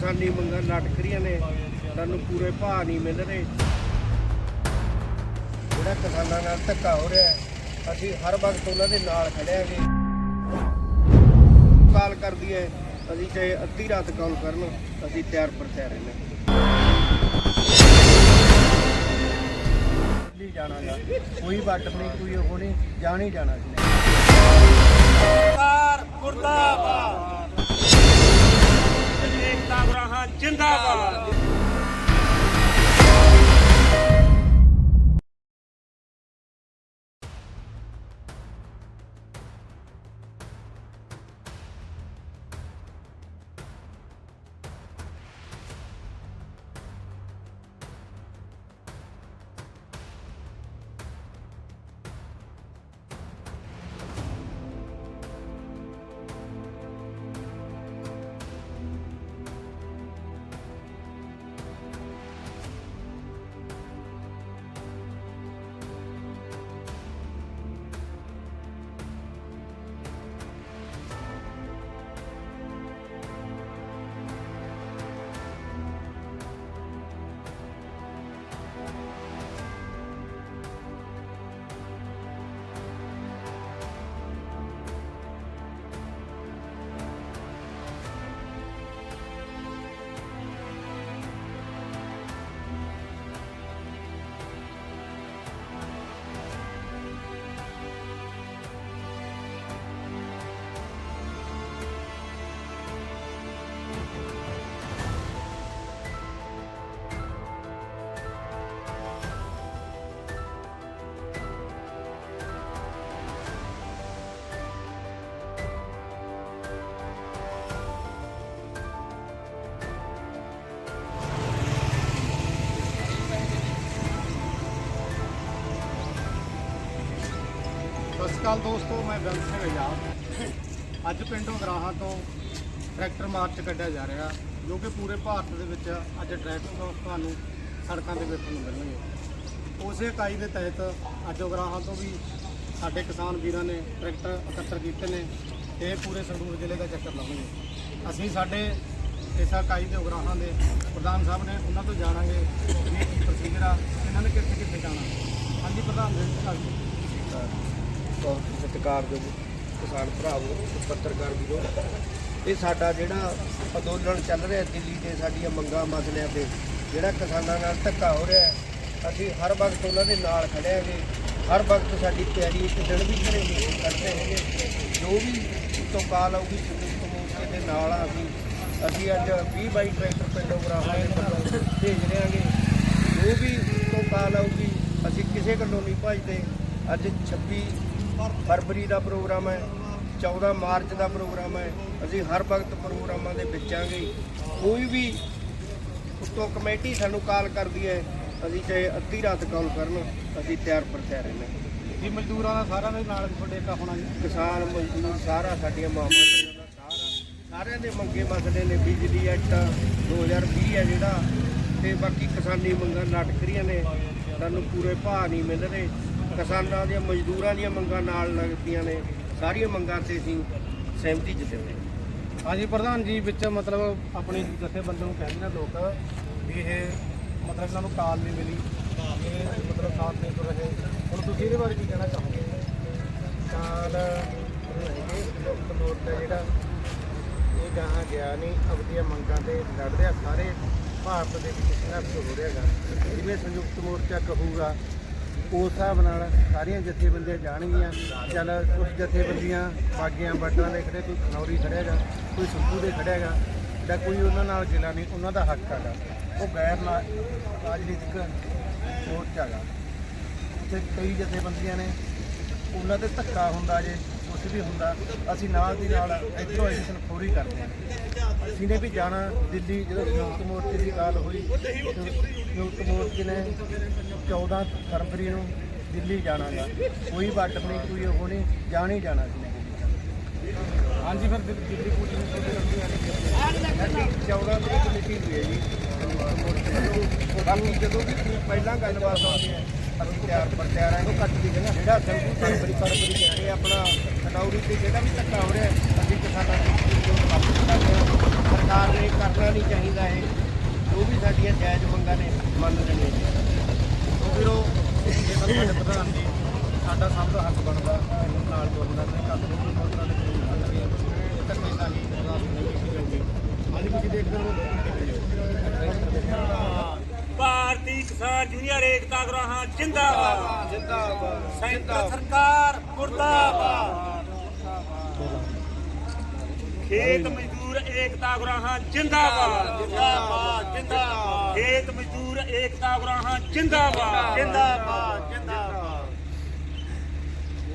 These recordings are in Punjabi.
ਕਿਸਾਨੀ ਮੰਗਾਂ ਲਟਕ ਰਹੀਆਂ ਨੇ। ਸਾਨੂੰ ਪੂਰੇ ਭਾਅ ਨਹੀਂ ਮਿਲ ਰਹੇ। ਜਿਹੜਾ ਕਿਸਾਨਾਂ ਨਾਲ ਧੱਕਾ ਹੋ ਰਿਹਾ ਅਸੀਂ ਹਰ ਵਕਤ ਉਹਨਾਂ ਦੇ ਨਾਲ ਖੜਿਆਂਗੇ ਕਾਲ ਕਰਦੀ ਹੈ, ਅਸੀਂ ਚਾਹੇ ਅੱਧੀ ਰਾਤ ਕਾਲ ਕਰਨ, ਅਸੀਂ ਤਿਆਰ ਪਰ ਤਿਆਰ ਰਹਿੰਦੇ ਦਿੱਲੀ ਜਾਣਾਗਾ ਕੋਈ ਵੱਟ ਨਹੀਂ, ਕੋਈ ਉਹ ਨਹੀਂ, ਜਾਣ ਹੀ ਜਾਣਾ ਸੀ ਗ੍ਰਾਹਾਂ ਅਕਾਲ ਦੋਸਤੋ, ਮੈਂ ਬੈਂਸ ਸਿੰਘ ਆਜ਼ਾਦ ਅੱਜ ਪਿੰਡੋਂ ਗਰਾਹਾਂ ਤੋਂ ਟਰੈਕਟਰ ਮਾਰਚ ਕੱਢਿਆ ਜਾ ਰਿਹਾ, ਜੋ ਕਿ ਪੂਰੇ ਭਾਰਤ ਦੇ ਵਿੱਚ ਅੱਜ ਟਰੈਕਟਰ ਤੁਹਾਨੂੰ ਸੜਕਾਂ ਤੇ ਵੇਖਣ ਨੂੰ ਮਿਲਣਗੇ। ਉਸੇ ਇਕਾਈ ਦੇ ਤਹਿਤ ਅੱਜ ਉਗਰਾਹਾਂ ਤੋਂ ਵੀ ਸਾਡੇ ਕਿਸਾਨ ਵੀਰਾਂ ਨੇ ਟਰੈਕਟਰ ਇਕੱਤਰ ਕੀਤੇ ਨੇ, ਤੇ ਪੂਰੇ ਸੰਗਰੂਰ ਜ਼ਿਲ੍ਹੇ ਦਾ ਚੱਕਰ ਲਾਉਣਗੇ। ਅਸੀਂ ਸਾਡੇ ਇਸ ਇਕਾਈ ਦੇ ਉਗਰਾਹਾਂ ਦੇ ਪ੍ਰਧਾਨ ਸਾਹਿਬ ਨੇ ਉਹਨਾਂ ਤੋਂ ਜਾਣਾਂਗੇ ਕੀ ਪ੍ਰੋਸੀਜਰ ਆ, ਇਹਨਾਂ ਨੇ ਕਿੱਥੇ ਕਿੱਥੇ ਜਾਣਾ। ਹਾਂਜੀ, ਪ੍ਰਧਾਨ ਜੀ ਬਹੁਤ ਸਤਿਕਾਰਯੋਗ ਕਿਸਾਨ ਭਰਾਵੋ, ਪੱਤਰਕਾਰ ਵੀਰੋ। ਇਹ ਸਾਡਾ ਜਿਹੜਾ ਅੰਦੋਲਨ ਚੱਲ ਰਿਹਾ ਦਿੱਲੀ ਤੇ ਸਾਡੀਆਂ ਮੰਗਾਂ ਮਸਲਿਆਂ ਤੇ, ਜਿਹੜਾ ਕਿਸਾਨਾਂ ਨਾਲ ਧੱਕਾ ਹੋ ਰਿਹਾ ਅਸੀਂ ਹਰ ਵਕਤ ਉਹਨਾਂ ਦੇ ਨਾਲ ਖੜਿਆਂਗੇ ਹਰ ਵਕਤ ਸਾਡੀ ਤਿਆਰੀ ਇੱਕ ਦਿਨ ਵੀ ਘਰੇ ਨਹੀਂ ਕਰਦੇ ਹੈਗੇ। ਜੋ ਵੀ ਉੱਤੋਂ ਕਾਲ ਆਊਗੀ ਸੰਯੁਕਤ ਮੋਰਚੇ ਦੇ ਨਾਲ ਆ ਅਸੀਂ ਅਸੀਂ ਅੱਜ 20 ਬਾਈ ਟਰੈਕਟਰ ਪਿੰਡੋਂ ਗਰਾਹਾਂ ਦੇ ਵੱਲੋਂ ਭੇਜ ਰਹੇਗੇ ਜੋ ਵੀ ਉੱਤੋਂ ਕਾਲ ਆਊਗੀ, ਅਸੀਂ ਕਿਸੇ ਗੱਲੋਂ ਨਹੀਂ ਭਜਦੇ। ਅੱਜ 26 ਫਰਵਰੀ ਦਾ ਪ੍ਰੋਗਰਾਮ ਹੈ 14 ਮਾਰਚ ਦਾ ਪ੍ਰੋਗਰਾਮ ਹੈ ਅਸੀਂ ਹਰ ਵਕਤ ਪ੍ਰੋਗਰਾਮਾਂ ਦੇ ਵਿੱਚ ਆਂਗੇ। ਕੋਈ ਵੀ ਉੱਤੋਂ ਕਮੇਟੀ ਸਾਨੂੰ ਕਾਲ ਕਰਦੀ ਹੈ ਅਸੀਂ ਚਾਹੇ ਅੱਧੀ ਰਾਤ ਕਾਲ ਕਰਨ ਅਸੀਂ ਤਿਆਰ ਪਰ ਤਿਆਰ ਰਹਿੰਦੇ ਜੀ ਮਜ਼ਦੂਰਾਂ ਦਾ ਸਾਰਿਆਂ ਦੇ ਨਾਲ ਤੁਹਾਡੇ ਇੱਕ ਹੋਣਾ ਜੀ? ਕਿਸਾਨ ਮਜ਼ਦੂਰ ਸਾਰਾ ਸਾਡੀਆਂ ਮਾਵਾਂ ਦਾ ਸਾਰਾ। ਸਾਰਿਆਂ ਦੇ ਮੰਗੇ ਮਸਲੇ ਨੇ ਬਿਜਲੀ ਐਕਟ 2020 ਹੈ ਜਿਹੜਾ ਤੇ ਬਾਕੀ ਕਿਸਾਨੀ ਮੰਗਾਂ ਲਟਕ ਰਹੀਆਂ ਨੇ। ਸਾਨੂੰ ਪੂਰੇ ਭਾਅ ਨਹੀਂ ਮਿਲ ਰਹੇ। ਕਿਸਾਨਾਂ ਦੀਆਂ ਮਜ਼ਦੂਰਾਂ ਦੀਆਂ ਮੰਗਾਂ ਨਾਲ ਲੱਗਦੀਆਂ ਨੇ ਸਾਰੀਆਂ ਮੰਗਾਂ ਤੇ ਅਸੀਂ ਸਹਿਮਤੀ ਜਤਾਉਂਦੇ ਹਾਂ। ਹਾਂਜੀ ਪ੍ਰਧਾਨ ਜੀ ਵਿੱਚ ਮਤਲਬ ਆਪਣੀ ਜਥੇਬੰਦੀ ਨੂੰ ਕਹਿੰਦੇ ਨੇ ਲੋਕ ਵੀ ਇਹ ਮਤਲਬ ਇਹਨਾਂ ਨੂੰ ਕਾਲ ਨਹੀਂ ਮਿਲੀ ਇਹ ਮਤਲਬ ਸਾਥ ਨਹੀਂ ਕਰ ਰਹੇ। ਹੁਣ ਤੁਸੀਂ ਇਹਦੇ ਬਾਰੇ ਕੀ ਕਹਿਣਾ ਚਾਹੋਗੇ? ਕਾਲ ਹੈਗੇ ਲੋਕ ਮੋਰਚਾ ਜਿਹੜਾ ਇਹ ਗਾਹਾਂ ਗਿਆ ਨਹੀਂ ਆਪਣੀਆਂ ਮੰਗਾਂ ਤੇ ਲੜ ਰਿਹਾ ਸਾਰੇ। ਭਾਰਤ ਦੇ ਵਿੱਚ ਸੰਘਰਸ਼ ਹੋ ਰਿਹਾਗਾ ਜਿਵੇਂ ਸੰਯੁਕਤ ਮੋਰਚਾ ਕਹੂਗਾ ਉਸ ਹਿਸਾਬ ਨਾਲ ਸਾਰੀਆਂ ਜਥੇਬੰਦੀਆਂ ਜਾਣਗੀਆਂ। ਚੱਲ ਕੁਝ ਜਥੇਬੰਦੀਆਂ ਬਾਗੀਆਂ ਬਾਰਡਰਾਂ ਦੇ ਖੜੇ, ਕੋਈ ਖਨੌਰੀ ਖੜਿਆਗਾ, ਕੋਈ ਸੰਧੂ ਦੇ ਖੜਿਆਗਾ, ਜਾਂ ਕੋਈ ਉਹਨਾਂ ਨਾਲ ਗਿਲਾ ਨਹੀਂ, ਉਹਨਾਂ ਦਾ ਹੱਕ ਹੈਗਾ। ਉਹ ਗੈਰ ਨਾ ਰਾਜਨੀਤਿਕ ਮੋਰਚਾ ਹੈਗਾ। ਉੱਥੇ ਕਈ ਜਥੇਬੰਦੀਆਂ ਨੇ। ਉਹਨਾਂ ਤੇ ਧੱਕਾ ਹੁੰਦਾ ਜੇ। ਕੁਛ ਵੀ ਹੁੰਦਾ ਅਸੀਂ ਨਾਲ ਦੀ ਨਾਲ ਇੱਥੋਂ ਐਡੀਸ਼ਨ ਫੌਰੀ ਕਰਦੇ ਹਾਂ। ਅਸੀਂ ਨੇ ਵੀ ਜਾਣਾ ਦਿੱਲੀ ਜਦੋਂ ਸੰਯੁਕਤ ਮੋਰਚੇ ਦੀ ਗੱਲ ਹੋਈ ਸੰਯੁਕਤ ਮੋਰਚੇ ਨੇ 14 ਫਰਵਰੀ ਨੂੰ ਦਿੱਲੀ ਜਾਣਾਗਾ ਕੋਈ ਵੱਟ ਨਹੀਂ ਕੋਈ ਉਹ ਨਹੀਂ ਜਾਣ ਹੀ ਜਾਣਾ ਸੀ ਹਾਂਜੀ ਫਿਰ ਦਿੱਲੀ ਚਾਹੀਦੀ ਸਾਡੀ 14 ਤਰੀਕ ਮੀਟਿੰਗ ਹੋਈ ਹੈ ਜੀ। ਬਾਕੀ ਜਦੋਂ ਵੀ ਪਹਿਲਾਂ ਗੱਲਬਾਤ ਆਉਂਦੀ ਹੈ ਅਸੀਂ ਤਿਆਰ ਪਰ ਤਿਆਰ ਹਾਂ। ਕੱਟ ਦੀ ਜਿਹੜਾ ਸੰਯੁਕਤ ਫਰਵਰੀ ਫਰਵਰੀ ਕਹਿੰਦੇ ਆਪਣਾ ਖਡੌਰੀ ਤੇ ਜਿਹੜਾ ਵੀ ਧੱਕਾ ਹੋ ਰਿਹਾ ਹੈ, ਅਸੀਂ ਕਿਸਾਨਾਂ ਜੋ ਵਾਪਸ ਕਰਦੇ ਹਾਂ ਸਰਕਾਰ ਨੇ ਕਰਨਾ ਨਹੀਂ ਚਾਹੀਦਾ ਇਹ। ਜੋ ਵੀ ਸਾਡੀਆਂ ਜਾਇਜ਼ ਮੰਗਾਂ ਨੇ ਮੰਨ ਲੈਣੀਆਂ ਚਾਹੀਦੀਆਂ ਉਹ ਵੀਰੋ ਇਹ ਤਾਂ ਸਾਡੇ ਪ੍ਰਧਾਨ ਜੀ ਸਾਡਾ ਸਭ ਦਾ ਹੱਕ ਬਣਦਾ ਇਹਨਾਂ ਨਾਲ ਦਾ ਤੇ ਕੱਲ ਨੂੰ ਬਹੁਤ ਤਰ੍ਹਾਂ ਦੇ ਕਾਨੂੰਨ ਬਣ ਗਏ ਇਹ ਧੱਕੇ ਸਾਹੀ ਬਰਦਾਸ਼ਤ ਨਹੀਂ ਕੀਤੀ ਜਾਊਗੀ ਅੱਜ ਤੁਸੀਂ ਦੇਖਦੇ ਹੋ ਭਾਰਤੀ ਕਿਸਾਨ ਜੂਨੀਅਰ ਏਕਤਾ ਗਰਾਹਾਂ ਜਿੰਦਾਬਾਦ ਜਿੰਦਾਬਾਦ। ਸੈਂਟਰ ਸਰਕਾਰ ਮੁਰਦਾਬਾਦ। ਖੇਤ ਮਜ਼ਦੂਰ ਏਕਤਾ ਗਰਾਹਾਂ ਜਿੰਦਾਬਾਦ। ਜਿੰਦਾਬਾਦ ਜਿੰਦਾਬਾਦ। ਖੇਤ ਮਜ਼ਦੂਰ ਏਕਤਾ ਗਰਾਹਾਂ ਜਿੰਦਾਬਾਦ। ਜਿੰਦਾਬਾਦ ਜਿੰਦਾਬਾਦ।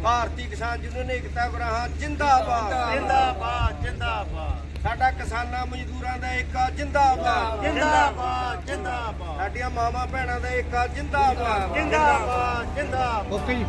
ਭਾਰਤੀ ਕਿਸਾਨ ਯੂਨੀਅਨ ਏਕਤਾ ਗਰਾਹਾਂ ਜਿੰਦਾਬਾਦ। ਜਿੰਦਾਬਾਦ। ਜਿੰਦਾਬਾਦ। ਸਾਡਾ ਕਿਸਾਨਾਂ ਮਜ਼ਦੂਰਾਂ ਦਾ ਏਕਾ ਜਿੰਦਾਬਾਦ ਜਿੰਦਾਬਾਦ। ਜਿੰਦਾਬਾਦ। ਸਾਡੀਆਂ ਮਾਵਾਂ ਭੈਣਾਂ ਦਾ ਏਕਾ ਜਿੰਦਾਬਾਦ। ਜਿੰਦਾਬਾਦ। ਜਿੰਦਾਬਾਦ। ਓਕੇ ਜੀ।